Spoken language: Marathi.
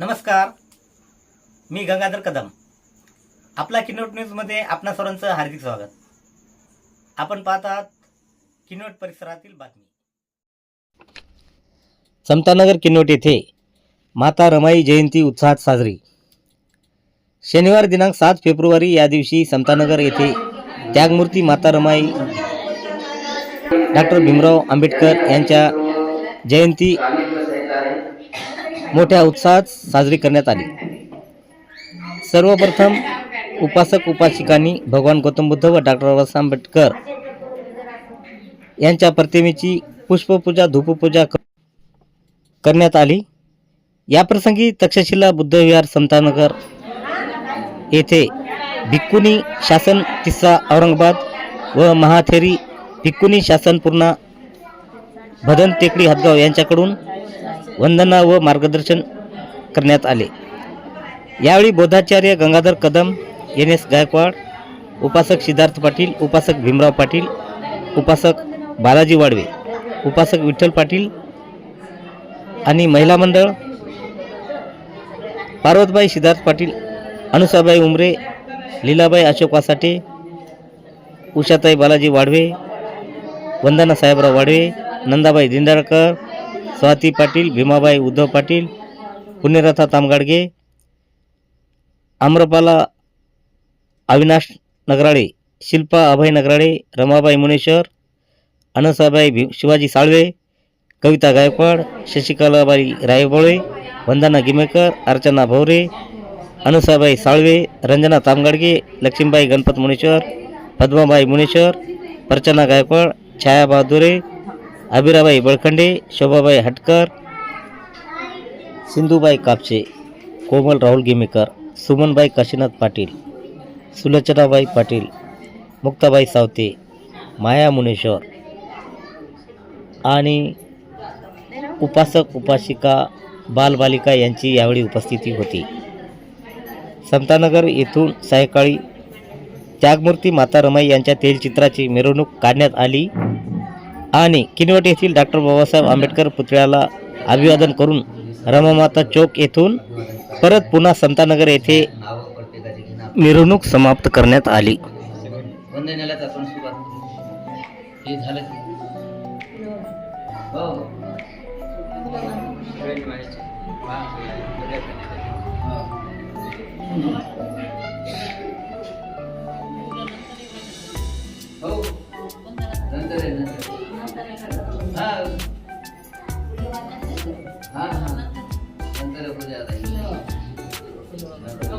नमस्कार. मी गंगाधर कदम. आपला किनोट न्यूजमध्ये आपणा सर्वांचं हार्दिक स्वागत. आपण पाहतात किनोट परिसरातील बातमी. समतानगर किनोट येथे माता रमाई जयंती उत्साहात साजरी. शनिवार दिनांक सात फेब्रुवारी या दिवशी समतानगर येथे त्यागमूर्ती माता रमाई डॉक्टर भीमराव आंबेडकर यांच्या जयंती मोठ्या उत्साहात साजरी करण्यात आली. सर्वप्रथम उपासक उपासिकांनी भगवान गौतम बुद्ध व डॉक्टर बाबासाहेब आंबेडकर यांच्या प्रतिमेची पुष्पपूजा धूपपूजा करण्यात आली. याप्रसंगी तक्षशिला बुद्धविहार समतानगर येथे भिक्कुनी शासन किस्सा औरंगाबाद व महाथेरी भिक्कुनी शासन पूर्णा भदन टेकडी हदगाव यांच्याकडून वंदना व मार्गदर्शन करण्यात आले. यावेळी बोधाचार्य गंगाधर कदम एन एस गायकवाड उपासक सिद्धार्थ पाटील उपासक भीमराव पाटील उपासक बालाजी वाडवे उपासक विठ्ठल पाटील आणि महिला मंडळ पार्वतबाई सिद्धार्थ पाटील अनुसाबाई उमरे लीलाबाई अशोक वासाटे उषाताई बालाजी वाडवे वंदना साहेबराव वाडवे नंदाबाई दिंडाळकर स्वाती पाटील भीमाबाई उद्धव पाटील पुण्यरथा तामगाडगे आम्रपाला अविनाश नगराळे शिल्पा अभय नगराळे रमाबाई मुनेश्वर अनसाबाई भी शिवाजी साळवे कविता गायकवाड शशिकलाबाई रायबोळे वंदना गिमेकर अर्चना भवरे अनुसाबाई साळवे रंजना तामगाडगे लक्ष्मीबाई गणपत मुनेश्वर पद्माबाई मुनेश्वर अर्चना गायकवाड छाया बहादुरे अभिराबाई बळखंडे शोभाबाई हटकर सिंधुबाई कापसे कोमल राहुल गिमेकर सुमनबाई काशीनाथ पाटील सुलोचनाबाई पाटील मुक्ताबाई सावते माया मुनेश्वर आणि उपासक उपासिका बालबालिका यांची यावेळी उपस्थिती होती. समतानगर येथून सायंकाळी त्यागमूर्ती माता रमाई यांच्या तेलचित्राची मिरवणूक काढण्यात आली. आणि किनवट येथील डॉक्टर बाबासाहेब आंबेडकर पुतळ्याला अभिवादन करून रमामाता चौक येथून परत पुन्हा संतानगर येथे मिरवणूक समाप्त करण्यात आली.